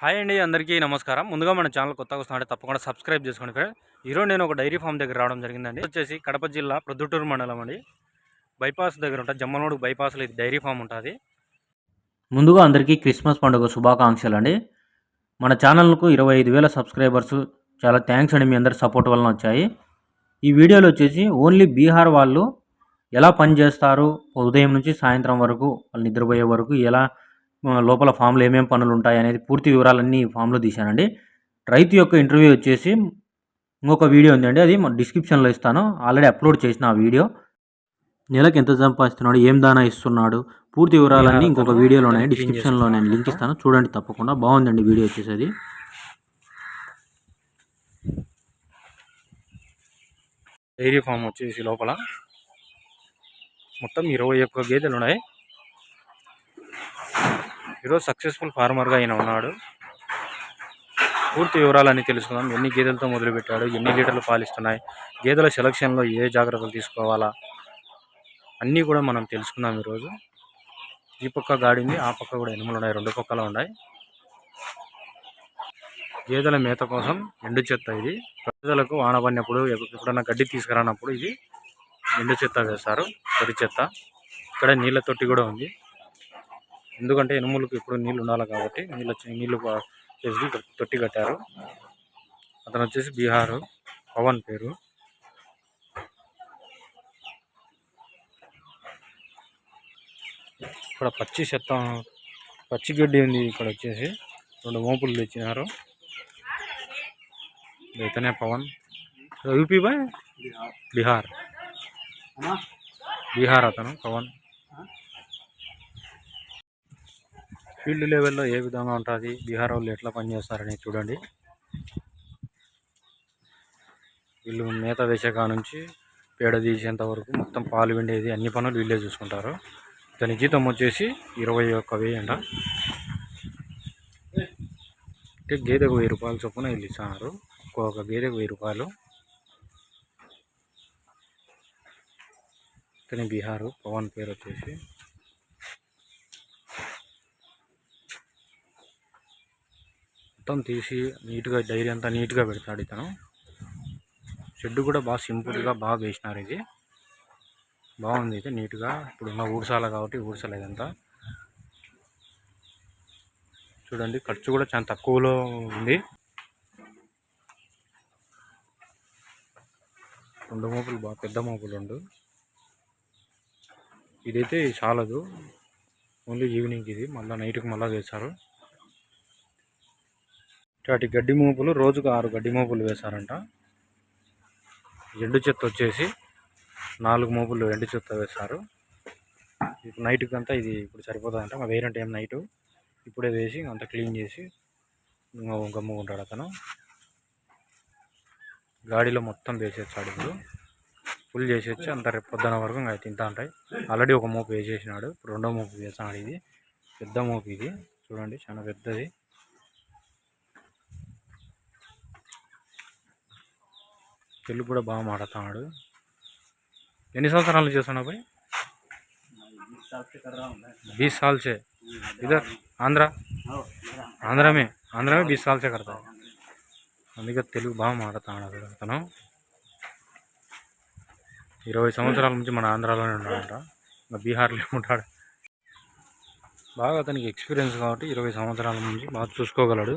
Hi అండి అందరికీ నమస్కారం. ముందుగా మన ఛానల్ కొత్తగా వస్తున్నాడే తప్పకుండా సబ్స్క్రైబ్ చేసుకోండి ఫ్రెండ్ ఈరోజు నేను ఒక డైరీ ఫామ్ దగ్గర రావడం జరిగిందండి. వచ్చేసి కడప జిల్లా ప్రొద్దుటూరు మండలం అండి. బైపాస్ దగ్గర ఉంటుంది జమ్మలమూడు బైపాస్లో ఇది డైరీ ఫామ్ ఉంటుంది. ముందుగా అందరికీ క్రిస్మస్ పండుగ శుభాకాంక్షలు అండి మన ఛానల్కు ఇరవై ఐదు వేల సబ్స్క్రైబర్స్ చాలా థ్యాంక్స్ అండి మీ అందరి సపోర్ట్ వలన వచ్చాయి. ఈ వీడియోలో వచ్చేసి ఓన్లీ బీహార్ వాళ్ళు ఎలా పని చేస్తారు ఉదయం నుంచి సాయంత్రం వరకు వాళ్ళు నిద్రపోయే వరకు ఎలా లోపల ఫామ్లో ఏమేమి పనులు ఉంటాయి అనేది పూర్తి వివరాలన్నీ ఫామ్లో తీశానండి. రైతు యొక్క ఇంటర్వ్యూ వచ్చేసి ఇంకొక వీడియో ఉందండి. అది డిస్క్రిప్షన్లో ఇస్తాను. ఆల్రెడీ అప్లోడ్ చేసిన ఆ వీడియో. నెలకు ఎంత సంపాదిస్తున్నాడు? ఏం దానా ఇస్తున్నాడు? పూర్తి వివరాలన్నీ ఇంకొక వీడియోలోనే డిస్క్రిప్షన్లో నేను లింక్ ఇస్తాను. చూడండి తప్పకుండా. బాగుందండి వీడియో వచ్చేసేది. డైరీ ఫామ్ వచ్చేసి లోపల. మొత్తం ఇరవై ఒక్క గేదెలు ఉన్నాయి ఈరోజు సక్సెస్ఫుల్ ఫార్మర్గా ఆయన ఉన్నాడు. పూర్తి వివరాలన్నీ తెలుసుకుందాం. ఎన్ని గేదెలతో మొదలుపెట్టాడు? ఎన్ని లీటర్లు పాలిస్తున్నాయి? గేదెల సెలక్షన్లో ఏ జాగ్రత్తలు తీసుకోవాలా? అన్నీ కూడా మనం తెలుసుకుందాం ఈరోజు. ఈ పక్క గాడింది ఆ పక్క కూడా ఎనుములు ఉన్నాయి రెండు పక్కల ఉన్నాయి. గేదెల మేత కోసం ఎండు చెత్త ఇది. గేదెలకు వాన పడినప్పుడు ఎప్పుడైనా గడ్డి తీసుకురానప్పుడు ఇది ఎండు చెత్త వేస్తారు వరి చెత్త. ఇక్కడ నీళ్ళ తొట్టి కూడా ఉంది. ఎందుకంటే ఎనుములకు ఇప్పుడు నీళ్ళు ఉండాలి కాబట్టి నీళ్ళు వచ్చి నీళ్ళు చేసి తొట్టి కట్టారు. అతను వచ్చేసి బీహార్. పవన్ పేరు. ఇక్కడ పచ్చి చెత్త పచ్చి గడ్డి ఉంది ఇక్కడ వచ్చేసి. రెండు మోపులు తెచ్చినారు. ఇతనే పవన్. UP boy? బీహార్. బీహార్ అతను పవన్. ఫీల్డ్ లెవెల్లో ఏ విధంగా ఉంటుంది? బీహార్ వాళ్ళు ఎట్లా పనిచేస్తారని చూడండి. వీళ్ళు మేత వేసే నుంచి పేడ తీసేంత వరకు మొత్తం పాలు విండేది అన్ని పనులు వీళ్ళే చూసుకుంటారు. దాని జీతం వచ్చేసి ఇరవై ఒక్క వెయ్యి అంట. అంటే గేదెకు వెయ్యి రూపాయలు చొప్పున వీళ్ళు ఇస్తున్నారు. ఒక్కొక్క గేదెకు వెయ్యి రూపాయలు. ఇతని బీహారు పవన్ పేరు వచ్చేసి మొత్తం తీసి నీట్గా డైరీ అంతా నీట్గా పెడతాడు ఇతను. షెడ్ కూడా బాగా సింపుల్గా బాగా వేసినారు ఇది. బాగుంది అయితే నీట్గా. ఇప్పుడున్న ఊడ్సాల కాబట్టి ఊడ్సలేదంతా చూడండి ఖర్చు కూడా చాలా తక్కువలో ఉంది. రెండు మోపులు బాగా పెద్ద మోపులు రెండు. ఇదైతే చాలదు. ఓన్లీ ఈవినింగ్ ఇది. మళ్ళీ నైట్కి మళ్ళీ వేస్తారు. వాటి గడ్డి మోపులు రోజుకు ఆరు గడ్డి మోపులు వేశారంట. ఎండు చెత్త వచ్చేసి నాలుగు మోపులు ఎండు చెత్త వేస్తారు ఇప్పుడు నైట్కి అంతా ఇది ఇప్పుడు సరిపోతుందంట. మా వేరే టైం నైటు ఇప్పుడే వేసి అంత క్లీన్ చేసి గమ్ముకుంటాడు అతను. గాడిలో మొత్తం వేసేస్తాడు ఇప్పుడు. ఫుల్ చేసేసి అంత రేపు పొద్దున వరకు ఇంకా తింటా ఉంటాయి. ఆల్రెడీ ఒక మోపు వేసేసినాడు. ఇప్పుడు రెండో మోపు వేసాడు ఇది. పెద్ద మోపు ఇది. చూడండి చాలా పెద్దది. తెలుగు కూడా బాగా మాట్లాడుతున్నాడు ఎన్ని సంవత్సరాలు నుంచి అబ్బాయి? బీస్ సాల్సే ఇదర్ ఆంధ్ర? ఆంధ్రమే. ఆంధ్రమే బీస్ సాల్సే కడతా అందుకే తెలుగు బాగా మాట్లాడుతున్నాడు అతను. ఇరవై సంవత్సరాల నుంచి మన ఆంధ్రాలోనే ఉన్నాడంట. ఇంకా బీహార్లో ఉంటాడు. బాగా అతనికి ఎక్స్పీరియన్స్ కాబట్టి ఇరవై సంవత్సరాల నుంచి బాగా చూసుకోగలడు.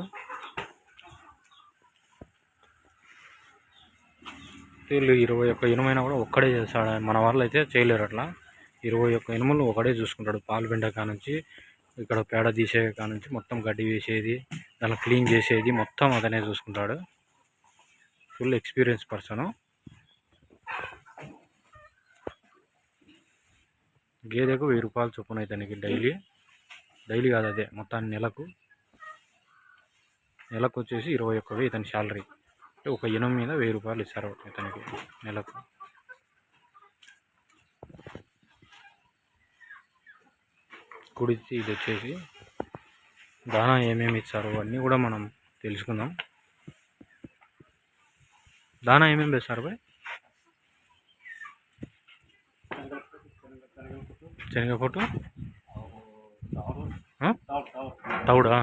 వీళ్ళు ఇరవై ఒక్క ఇనుమైనా కూడా ఒక్కడే చేస్తాడు. మన వాళ్ళు అయితే చేయలేరు అట్లా. ఇరవై ఒక్క ఇనుములు ఒకడే చూసుకుంటాడు. పాలు పిండ కాడ నుంచి ఇక్కడ పేడ తీసే కాడ నుంచి మొత్తం గడ్డి వేసేది దాన్ని క్లీన్ చేసేది మొత్తం అతనే చూసుకుంటాడు. Full experience person. గేదెకు వెయ్యి రూపాయలు చొప్పున ఇతనికి డైలీ. డైలీ కాదు అదే మొత్తాన్ని నెలకు. నెలకు వచ్చేసి ఇరవై ఒక్క ఇతని శాలరీ. అంటే ఒక ఇనం మీద వెయ్యి రూపాయలు ఇస్తారు ఇతనికి నెలకు. కుడితి ఇది వచ్చేసి దానా ఏమేమి ఇస్తారు అన్నీ కూడా మనం తెలుసుకుందాం. దానా ఏమేమి వేస్తారు బాయ్? శనగ పొట్టు తౌడా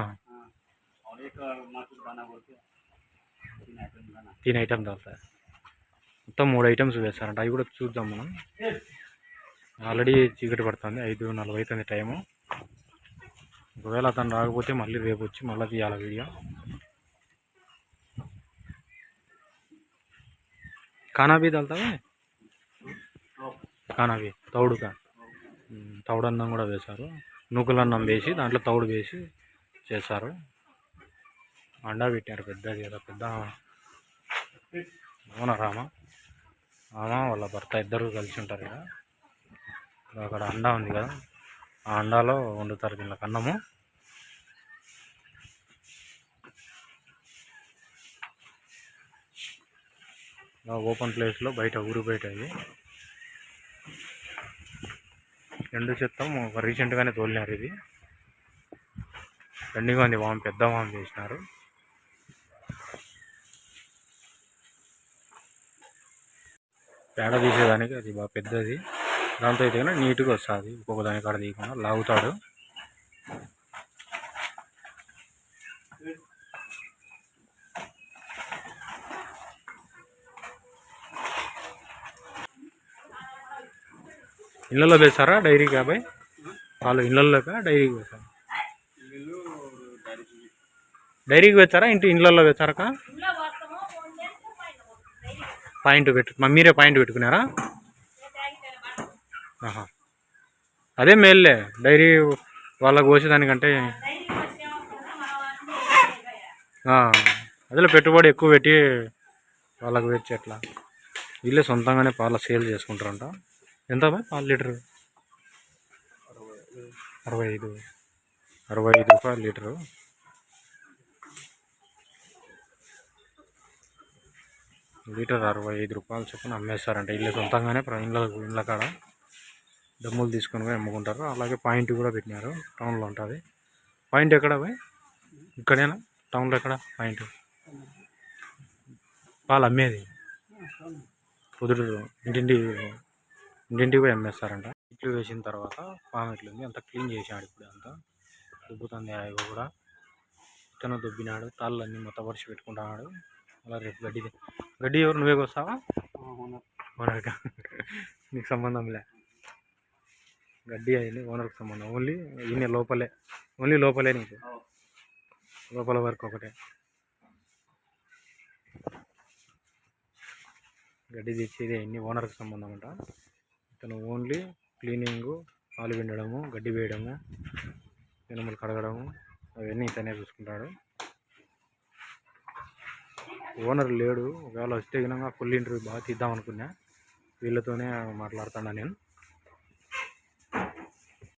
ఫిఫ్టీన్ ఐటమ్స్ దాకా మొత్తం మూడు ఐటమ్స్ వేస్తారంట అవి కూడా చూద్దాం మనం ఆల్రెడీ చీకటి పడుతుంది ఐదు నలభై అవుతుంది టైము ఒకవేళ అతను రాకపోతే మళ్ళీ రేపు వచ్చి మళ్ళీ తీయాలి వీడియో కానాబీ తలుతావా కానాబీ తౌడు తౌడు అన్నం కూడా వేశారు నూకలన్నం వేసి దాంట్లో తౌడు వేసి చేశారు అండా పెట్టారు పెద్దది కదా పెద్ద అవునా రామ? ఆమ వాళ్ళ భర్త ఇద్దరు కలిసి ఉంటారు కదా. ఇప్పుడు అక్కడ అండా ఉంది కదా. ఆ అండాలో వండుతారు దీనికి అన్నము ఓపెన్ ప్లేస్లో బయట ఊరు బయట ఇది. ఎండు చెత్తం ఒక రీసెంట్గానే తోలినారు ఇది. దండిగా ఉంది వామ్ పెద్ద వామ్ చేసినారు. పేడ తీసేదానికి అది బాగా పెద్దది. దాంతో అయితే కనుక నీట్గా వస్తుంది. ఒక్కొక్క దాని కాడ తీయకుండా లాగుతాడు. ఇళ్ళల్లో వేస్తారా? డైరీకి అబ్బాయి? పాలు ఇళ్ళల్లోకా? డైరీకి వేస్తారా? డైరీకి వేస్తారా? ఇంటి ఇళ్ళల్లో వేస్తారా పాయింట్ పెట్టు మీరే పాయింట్ పెట్టుకున్నారా? ఆహా. అదే మేల్లే డైరీ వాళ్ళకి పోసేదానికంటే అదే పెట్టుబడి ఎక్కువ పెట్టి వాళ్ళకి వచ్చి ఎట్లా? వీళ్ళే సొంతంగానే పాల సేల్ చేసుకుంటారంట. ఎంత బా పాల లీటరు? అరవై ఐదు. అరవై ఐదు రూపాయలు లీటరు. లీటర్ అరవై ఐదు రూపాయలు చొప్పున అమ్మేస్తారంట. ఇల్లు సొంతంగానే ప్ర- ఇళ్ళ ఇళ్ళ కాడ డమ్ములు తీసుకొని పోయి అమ్ముకుంటారు. అలాగే పాయింట్ కూడా పెట్టినారు. టౌన్లో ఉంటుంది. పాయింట్ ఎక్కడ పోయి? ఇక్కడేనా? టౌన్లో ఎక్కడ? పాయింట్. పాలు అమ్మేది. కుదురు ఇంటింటి ఇంటింటికి పోయి అమ్మేస్తారంట. ఇట్లు వేసిన తర్వాత పాము ఇట్లు ఉంది? అంతా క్లీన్ చేసాడు ఇప్పుడు అంతా. దుబ్బుతుంది అవి కూడా. ఇతను దుబ్బినాడు. తాళ్ళు అన్నీ మొత్తం పరిచి పెట్టుకుంటున్నాడు. అలా రేపు గడ్డి గడ్డి ఎవరు? నువ్వే కొస్తావా? ఓనర్గా నీకు సంబంధం లే. గడ్డి అయింది ఓనర్కి సంబంధం. ఓన్లీ ఈయన లోపలే. ఓన్లీ లోపలే నీకు. లోపల వరకు ఒకటే. గడ్డి తెచ్చేది అన్ని ఓనర్కి సంబంధం అంట. ఇతను ఓన్లీ క్లీనింగు పాలు పిండడము గడ్డి వేయడము ఎనుములు కడగడము అవన్నీ ఇతనే చూసుకుంటాడు. ఓనర్ లేడు. ఒకవేళ వస్తే కనుక ఫుల్ ఇంటర్వ్యూ బాగా తీద్దాం అనుకున్నా. వీళ్ళతోనే మాట్లాడుతున్నా నేను.